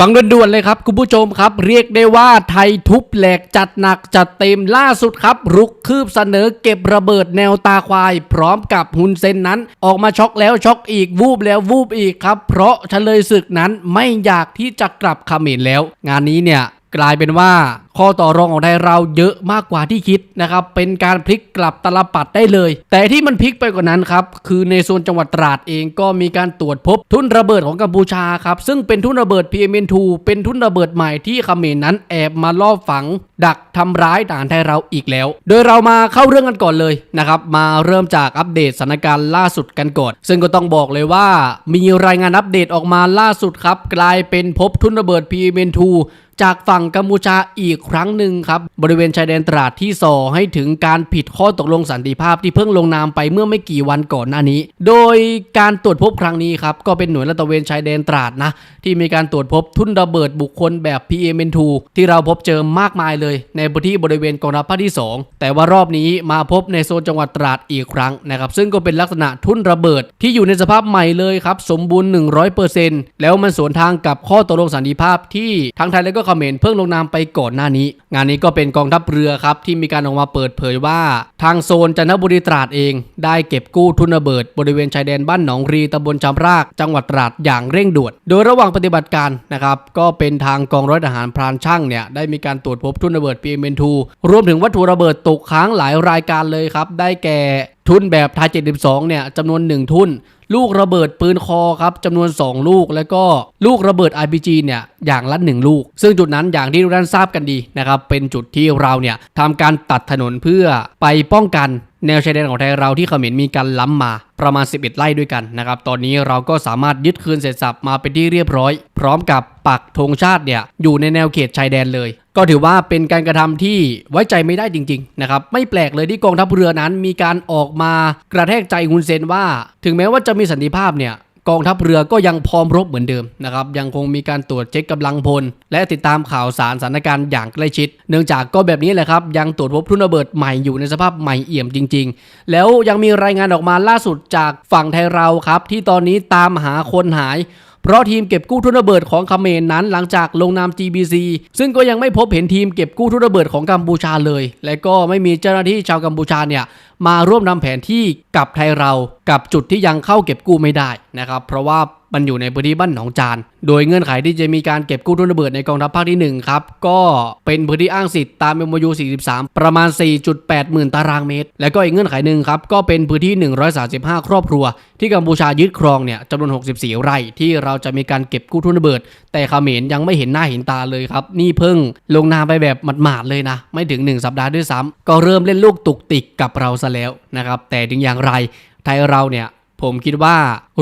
ฟังด่วนๆเลยครับคุณผู้ชมครับ เรียกได้ว่าไทยทุบแหลกจัดหนักจัดเต็มล่าสุดครับ รุกคืบเสนอเก็บระเบิดแนวตาควาย พร้อมกับฮุนเซนนั้น ออกมาช็อกแล้วช็อกอีกวูบแล้ววูบอีกครับ เพราะเฉลยศึกนั้นไม่อยากที่จะกลับเขมรแล้ว งานนี้เนี่ย กลายเป็นว่าข้อต่อรองของไทยเราเยอะมากกว่าที่คิดนะครับ เป็นการพลิกกลับตลปัดได้เลย แต่ที่มันพลิกไปกว่านั้นครับ คือในโซนจังหวัดตราดเองก็มีการตรวจพบทุนระเบิดของกัมพูชาครับ ซึ่งเป็นทุนระเบิด PMN2 เป็นทุนระเบิดใหม่ที่เขมรนั้นแอบมาลอบฝัง ดักทำร้ายทหารไทยเราอีกแล้ว โดยเรามาเข้าเรื่องกันก่อนเลยนะครับ มาเริ่มจากอัปเดตสถานการณ์ล่าสุดกันก่อน ซึ่งก็ต้องบอกเลยว่า มีรายงานอัปเดตออกมาล่าสุดครับ กลายเป็นพบทุนระเบิด PMN2 จากฝั่งกัมพูชาอีกครั้งหนึ่งครับบริเวณชายแดนตราดที่ส่อให้ถึงการผิดข้อตกลงสันติภาพที่เพิ่งลงนามไปเมื่อไม่กี่วันก่อนหน้านี้ โดยการตรวจพบครั้งนี้ครับก็เป็นหน่วยลาดตะเวนชายแดนตราดนะที่มีการตรวจพบทุ่นระเบิดบุคคลแบบ PM2 ที่เราพบเจอมากมายเลย ในพื้นที่บริเวณกองทัพภาคที่ 2 แต่ว่ารอบนี้มาพบในโซนจังหวัดตราดอีกครั้งนะครับซึ่งก็เป็นลักษณะทุ่นระเบิดที่อยู่ในสภาพใหม่เลยครับสมบูรณ์ 100%แล้วมันสวนทางกับข้อตกลงสันติภาพที่ทั้งไทยและก็เขมรเพิ่งลงนามไปก่อนหน้านี้ งานนี้ก็เป็นกองทัพเรือครับที่มีการออกมาเปิดเผยว่า ทางโซนจันทบุรีตราดเอง ได้เก็บกู้ทุนระเบิดบริเวณชายแดนบ้านหนองรีตำบลจำราก จังหวัดตราดอย่างเร่งด่วน โดยระหว่างปฏิบัติการนะครับก็เป็นทางกองร้อยทหารพรานช่างเนี่ยได้มีการตรวจพบทุนระเบิด PM2 รวมถึงวัตถุระเบิดตกค้างหลายรายการเลยครับได้แก่ ทุนแบบทาย72เนี่ยจำนวน 1 ทุน ลูกระเบิดปืนคอครับจำนวน 2 ลูก แล้วก็ลูกระเบิด RPG เนี่ยอย่างละ 1 ลูก ซึ่งจุดนั้นอย่างที่ทุกท่านทราบกันดีนะครับเป็นจุดที่เราเนี่ยทำการตัดถนนเพื่อไปป้องกัน แนวชายแดนของไทยเราที่เขมรมีการล้ำมาประมาณ 11 ไร่ด้วยกันนะครับ ตอนนี้เราก็สามารถยึดคืนเสร็จสับมาเป็นที่เรียบร้อย พร้อมกับปักธงชาติเนี่ยอยู่ในแนวเขตชายแดนเลย ก็ถือว่าเป็นการกระทำที่ไว้ใจไม่ได้จริงๆนะครับไม่แปลกเลยที่กองทัพเรือนั้นมีการออกมากระแทกใจฮุนเซนว่า ถึงแม้ว่าจะมีสันติภาพเนี่ย กองทัพเรือก็ยังพร้อมรบเหมือนเดิมนะครับยังคงมีการตรวจเช็คกำลังพล และติดตามข่าวสารสถานการณ์อย่างใกล้ชิด เนื่องจากก็แบบนี้แหละครับยังตรวจพบทุนระเบิดใหม่อยู่ในสภาพใหม่เอี่ยมจริง ๆ แล้วยังมีรายงานออกมาล่าสุดจากฝั่งไทยเราครับที่ตอนนี้ตามหาคนหาย เพราะทีมเก็บกู้ทุนระเบิดของเขมรนั้นหลังจากลงนาม GBC ซึ่งก็ยังไม่พบเห็นทีมเก็บกู้ทุนระเบิดของกัมพูชาเลย และก็ไม่มีเจ้าหน้าที่ชาวกัมพูชาเนี่ยมาร่วมนำแผนที่กับไทยเรา กับจุดที่ยังเข้าเก็บกู้ไม่ได้นะครับ เพราะว่า มันอยู่ในพื้นที่บ้านหนองจาน โดยเงื่อนไขที่จะมีการเก็บกู้ทุนระเบิดในกองทัพภาคที่ 1 ครับ ก็เป็นพื้นที่อ้างสิทธิ์ตาม MOU 43 ประมาณ 4.8 หมื่นตารางเมตร และก็อีกเงื่อนไขหนึ่งครับก็เป็นพื้นที่ 135 ครอบครัว ที่กัมพูชายึดครองเนี่ยจำนวน 64 ไร่ ที่เราจะมีการเก็บกู้ทุนระเบิด แต่เขมรยังไม่เห็นหน้าเห็นตาเลยครับนี่เพิ่งลงนามไปแบบหมาดๆเลยนะไม่ถึง 1 สัปดาห์ด้วยซ้ำก็เริ่มเล่นลูกตุกติกกับเราซะแล้วนะครับแต่ถึงอย่างไรไทยเราเนี่ย ผมคิดว่า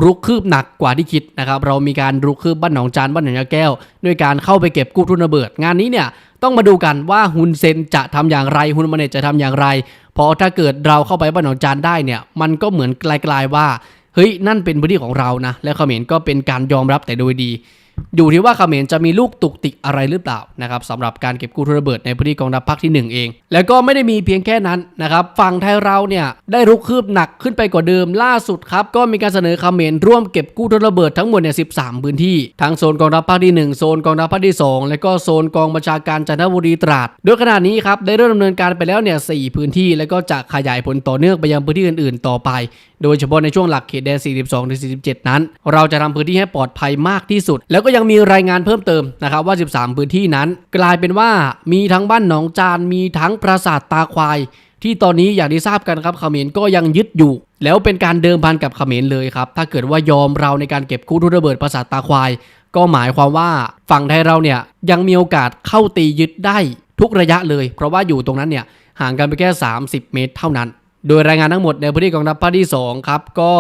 รุกคืบหนักกว่าที่คิดนะครับ เรามีการรุกคืบบ้านหนองจานบ้านหนองยาแก้ว ด้วยการเข้าไปเก็บกู้ทุนระเบิด งานนี้เนี่ยต้องมาดูกันว่าฮุนเซนจะทำอย่างไรฮุนมาเนตจะทำอย่างไร เพราะถ้าเกิดเราเข้าไปบ้านหนองจานได้เนี่ย มันก็เหมือนไกลๆว่าเฮ้ยนั่นเป็นพื้นที่ของเรานะ และเขมรก็เป็นการยอมรับแต่โดยดี อยู่ที่ว่าเขมรจะมีลูกตุกติกอะไรหรือเปล่านะครับสำหรับการเก็บกู้ทุนระเบิดในพื้นที่กองทัพภาคที่ 1 เอง แล้วก็ไม่ได้มีเพียงแค่นั้นนะครับฝั่งไทยเราเนี่ยได้รุกคืบหนักขึ้นไปกว่าเดิมล่าสุดครับ ก็มีการเสนอเขมรร่วมเก็บกู้ทุนระเบิดทั้งหมดเนี่ย13 พื้นที่ทั้งโซนกองทัพภาคที่ 1 โซนกองทัพภาคที่ 2 และก็โซนกองบัญชาการจันทบุรีตราดโดยขณะนี้ครับได้เริ่มดำเนินการไปแล้วเนี่ยสพื้นที่ แล้วก็จะขยายผลต่อเนื่องไปยังพื้นที่อื่น ๆ ต่อไปโดยเฉพาะในช่วงหลักเขตแดน 42 ถึง 47 นั้น เราจะทำพื้นที่ให้ปลอดภัยมากที่สุด แล้วก็ยังมีรายงานเพิ่มเติมนะครับว่า 13 พื้นที่นั้น กลายเป็นว่ามีทั้งบ้านหนองจาน มีทั้งปราสาทตาควาย ที่ตอนนี้อย่างที่ทราบกันครับเขมรก็ยังยึดอยู่ แล้วเป็นการเดิมพันกับเขมรเลยครับถ้าเกิดว่ายอมเราในการเก็บกู้ทุนระเบิดปราสาทตาควาย ก็หมายความว่าฝั่งไทยเราเนี่ยยังมีโอกาสเข้าตียึดได้ทุกระยะเลย เพราะว่าอยู่ตรงนั้นเนี่ยห่างกันไปแค่ 30 เมตรเท่านั้น โดยรายงานทั้งหมดในพื้นที่กองทัพภาคที่ 2 ครับ ก็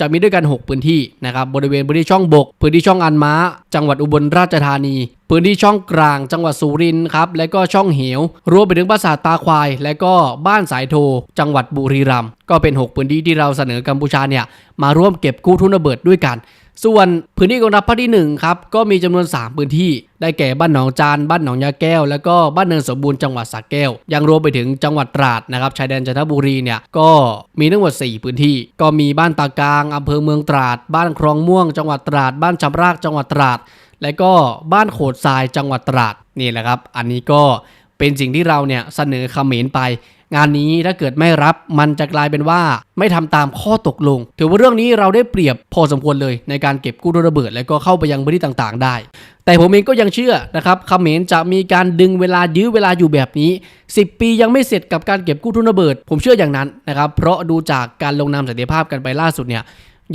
จะมีด้วยกัน 6 พื้นที่นะครับบริเวณพื้นที่ช่องบก พื้นที่ช่องอันม้า จังหวัดอุบลราชธานี พื้นที่ช่องกลาง จังหวัดสุรินทร์ครับและก็ช่องเหว รวมไปถึงปราสาทตาควาย และก็บ้านสายโท จังหวัดบุรีรัมย์ก็เป็น 6 พื้นที่ที่เราเสนอกัมพูชาเนี่ยมาร่วมเก็บกู้ทุนระเบิดด้วยกัน ส่วนพื้นที่กองทัพภาคที่1ครับก็มีจำนวน 3 พื้นที่ ได้แก่บ้านหนองจาน บ้านหนองยาแก้ว แล้วก็บ้านเนินสมบูรณ์จังหวัดสระแก้ว ยังรวมไปถึงจังหวัดตราดนะครับชายแดนจันทบุรีเนี่ยก็มีทั้งหมด 4 พื้นที่ ก็มีบ้านตากลางอำเภอเมืองตราด บ้านคลองม่วง จังหวัดตราด บ้านจำรากจังหวัดตราด และก็บ้านโขดทรายจังหวัดตราดนี่แหละครับ อันนี้ก็เป็นสิ่งที่เราเนี่ยเสนอเขมรไป งานนี้ถ้าเกิดไม่รับมันจะกลายเป็นว่าไม่ทำตามข้อตกลง ถือว่าเรื่องนี้เราได้เปรียบพอสมควรเลยในการเก็บกู้ระเบิด และก็เข้าไปยังพื้นที่ต่างๆ ได้ แต่ผมเองก็ยังเชื่อนะครับเขมรจะมีการดึงเวลายื้อเวลาอยู่แบบนี้ 10 ปียังไม่เสร็จกับการเก็บกู้ทุนระเบิด ผมเชื่ออย่างนั้นนะครับเพราะดูจากการลงนามสันติภาพกันไปล่าสุดเนี่ย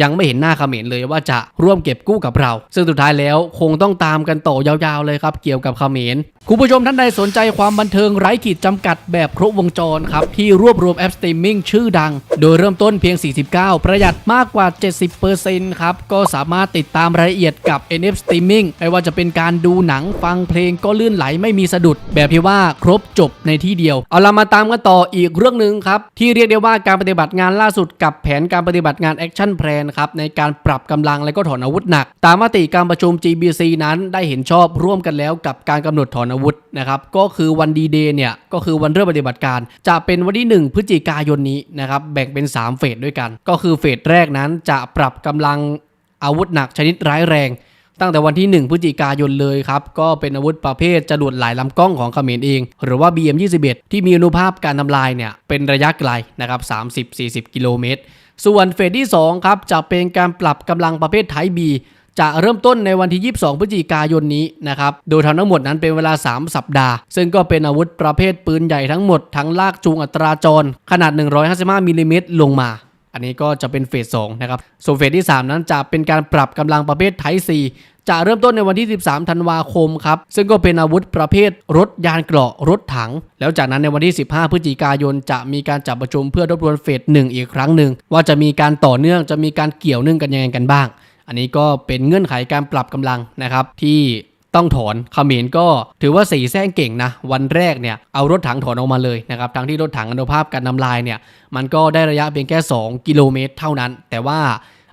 ยังไม่เห็นหน้าเขมรเลยว่าจะร่วมเก็บกู้กับเรา ซึ่งสุดท้ายแล้วคงต้องตามกันต่อยาวๆเลยครับ เกี่ยวกับเขมร คุณผู้ชมท่านใดสนใจความบันเทิงไร้ขีดจำกัดแบบครบวงจรครับ ที่รวบรวมแอปสตรีมมิ่งชื่อดัง โดยเริ่มต้นเพียง 49 ประหยัดมากกว่า 70%ครับ ก็สามารถติดตามรายละเอียดกับ NF Streaming ไม่ว่าจะเป็นการดูหนังฟังเพลงก็ลื่นไหลไม่มีสะดุด แบบที่ว่าครบจบในที่เดียว เอาละมาตามกันต่ออีกเรื่องหนึ่งครับ ที่เรียกได้ว่าการปฏิบัติงานล่าสุดกับแผนการปฏิบัติงาน Action Plan ครับในการปรับกำลังและก็ถอนอาวุธหนัก ตามมติการประชุม GBC นั้นได้เห็นชอบร่วมกันแล้วกับการกำหนดถอนอาวุธนะครับก็คือวันดีเดย์เนี่ยก็คือวันเริ่มปฏิบัติการ จะเป็นวันที่ 1 พฤศจิกายนนี้นะครับแบ่งเป็น 3 เฟสด้วยกัน ก็คือเฟสแรกนั้นจะปรับกำลังอาวุธหนักชนิดร้ายแรง ตั้งแต่วันที่ 1 พฤศจิกายนเลยครับ ก็เป็นอาวุธประเภทจรวดหลายลำกล้องของเขมรเอง หรือว่า BM21 ที่มีอนุภาพการทำลายเนี่ยเป็นระยะไกลนะครับ30-40 กิโลเมตร ส่วนเฟสที่2ครับจะเป็นการปรับกำลังประเภทไทบี จะเริ่มต้นในวันที่ 22 พฤศจิกายนนี้นะครับ โดยทำทั้งหมดนั้นเป็นเวลา 3 สัปดาห์ ซึ่งก็เป็นอาวุธประเภทปืนใหญ่ทั้งหมด ทั้งลากจูงอัตราจร ขนาด 155มิลลิเมตรลงมา อันนี้ก็จะเป็นเฟส2นะครับ ส่วนเฟสที่ 3 นั้นจะเป็นการปรับกำลังประเภทไทซีจะเริ่มต้นในวันที่ 13 ธันวาคมครับ ซึ่งก็เป็นอาวุธประเภทรถยานเกราะรถถัง แล้วจากนั้นในวันที่ 15 พฤศจิกายน จะมีการจับประชุมเพื่อทบทวนเฟสหนึ่งอีกครั้งหนึ่งว่าจะมีการต่อเนื่องจะมีการเกี่ยวเนื่องกันยังไงกันบ้าง อันนี้ก็เป็นเงื่อนไขการปรับกำลังนะครับที่ต้องถอนเขมรก็ถือว่าสีแซงเก่งนะ วันแรกเนี่ยเอารถถังถอนออกมาเลยนะครับทั้งที่รถถังอนุภาพการนำลายเนี่ยมันก็ได้ระยะเพียงแค่ 2 กิโลเมตรเท่านั้น แต่ว่า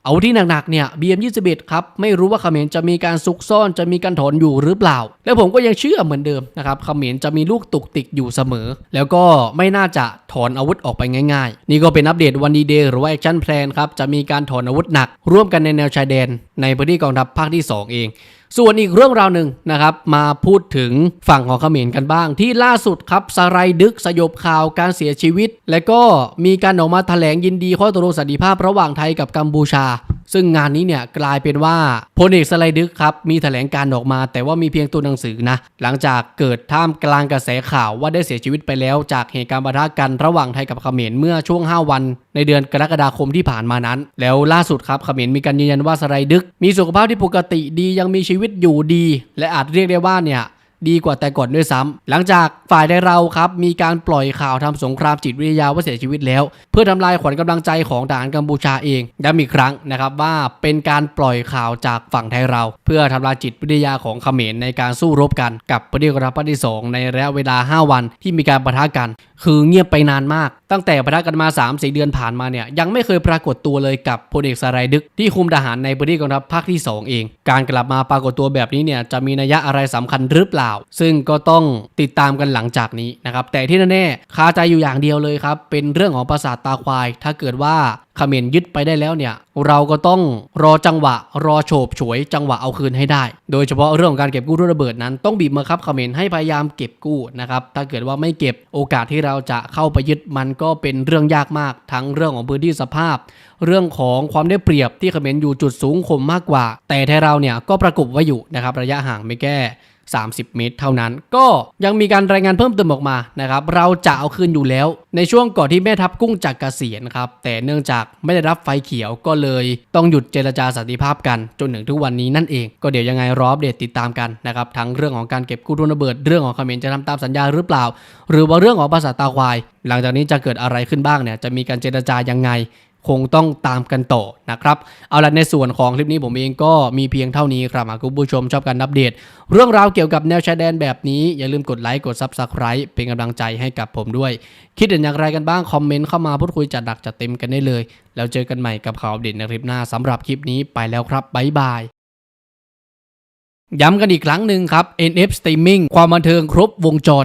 อาที่หนักๆเนี่ย BM21 ครับไม่รู้ว่าเขมรจะมีการซุกซ่อนจะมีการถอนอยู่หรือเปล่า แล้วผมก็ยังเชื่อเหมือนเดิมนะครับเขมรจะมีลูกตุกติกอยู่เสมอ แล้วก็ไม่น่าจะถอนอาวุธออกไปง่ายๆ นี่ก็เป็นอัปเดตวันดีเดย์หรือว่าแอคชั่นแพลนครับจะมีการถอนอาวุธหนัก ร่วมกันในแนวชายแดน ในพื้นที่กองทัพภาคที่ 2 เอง ส่วนอีกเรื่องราวหนึ่งนะครับมาพูดถึงฝั่งของเขมรกันบ้าง ที่ล่าสุดครับสไลด์ดึกสยบข่าวการเสียชีวิต และก็มีการออกมาแถลงยินดีข้อตกลงสันติภาพระหว่างไทยกับกัมพูชา ซึ่งงานนี้เนี่ยกลายเป็นว่าพลเอกสไลด์ดึกครับมีแถลงการออกมา แต่ว่ามีเพียงตัวหนังสือนะหลังจากเกิดท่ามกลางกระแสข่าวว่าได้เสียชีวิตไปแล้ว จากเหตุการณ์ปะทะกันระหว่างไทยกับเขมรเมื่อช่วง 5 วัน ในเดือนกรกฎาคมที่ผ่านมานั้น แล้วล่าสุดครับเขมรมีการยืนยันว่าสไลด์ดึก มีสุขภาพที่ปกติดียังมีชีวิตอยู่ดี และอาจเรียกได้ว่าเนี่ย ดีกว่าแต่ก่อนด้วยซ้ำหลังจากฝ่ายได้เราครับมีการปล่อยข่าวทำสงครามจิตวิทยาว่าเสียชีวิตแล้ว เพื่อทำลายขวัญกำลังใจของทหารกัมพูชาเองย้ำอีกครั้งนะครับว่าเป็นการปล่อยข่าวจากฝั่งไทยเรา เพื่อทำลายจิตวิทยาของเขมรในการสู้รบกันกับประเทศกองทัพภาที่ 2 ในระยะเวลา 5 วันที่มีการปะทะกัน คือเงียบไปนานมาก ตั้งแต่ปะทะกันมา3-4เดือนผ่านมาเนี่ยยังไม่เคยปรากฏตัวเลยกับพลเอกสารายดึก ที่คุมทหารในพื้นที่กองทัพภาคที่ 2 เอง การกลับมาปรากฏตัวแบบนี้เนี่ยจะมีนัยยะอะไรสำคัญหรือเปล่า ซึ่งก็ต้องติดตามกันหลังจากนี้นะครับแต่ที่แน่ๆคาใจอยู่อย่างเดียวเลยครับเป็นเรื่องของประสาทตาควาย ถ้าเกิดว่าเขมรยึดไปได้แล้วเนี่ย เราก็ต้องรอจังหวะ รอโฉบฉวยจังหวะเอาคืนให้ได้ โดยเฉพาะเรื่องของการเก็บกู้ทุนระเบิดนั้น ต้องบีบบังคับเขมรให้พยายามเก็บกู้นะครับถ้าเกิดว่าไม่เก็บโอกาสที่เราจะเข้าไปยึดมันก็เป็นเรื่องยากมาก ทั้งเรื่องของพื้นที่สภาพ เรื่องของความได้เปรียบที่เขมรอยู่จุดสูงขมมากกว่า แต่ไทยเราเนี่ยก็ประกบไว้อยู่นะครับระยะห่างไม่แก้ 30 เมตร เท่านั้น ก็ยังมีการรายงานเพิ่มเติมออกมานะครับเราจะเอาคืนอยู่แล้ว ในช่วงก่อนที่แม่ทัพกุ้งจากเกษียณครับแต่เนื่องจากไม่ได้รับไฟเขียวก็เลยต้องหยุดเจรจาสันติภาพกันจนถึงทุกวันนี้นั่นเอง ก็เดี๋ยวยังไงรออัปเดตติดตามกันนะครับทั้งเรื่องของการเก็บกู้ทุนระเบิดเรื่องของเขมรจะทำตามสัญญาหรือเปล่า หรือว่าเรื่องของภาษาตาควาย หลังจากนี้จะเกิดอะไรขึ้นบ้างเนี่ยจะมีการเจรจายังไง คงต้องตามกันต่อนะครับ เอาละในส่วนของคลิปนี้ผมเองก็มีเพียงเท่านี้ครับหากคุณผู้ชมชอบการอัปเดต เรื่องราวเกี่ยวกับแนวชายแดนแบบนี้ อย่าลืมกดไลค์กด Subscribe เป็นกำลังใจให้กับผมด้วย คิดเห็นอย่างไรกันบ้าง คอมเมนต์เข้ามาพูดคุยจัดดักจัดเต็มกันได้เลย แล้วเจอกันใหม่กับข่าวอัปเดตในคลิปหน้าสำหรับคลิปนี้ไปแล้วครับบ๊ายบายย้ำกันอีกครั้งหนึ่งครับ NF Streaming ความบันเทิงครบวงจร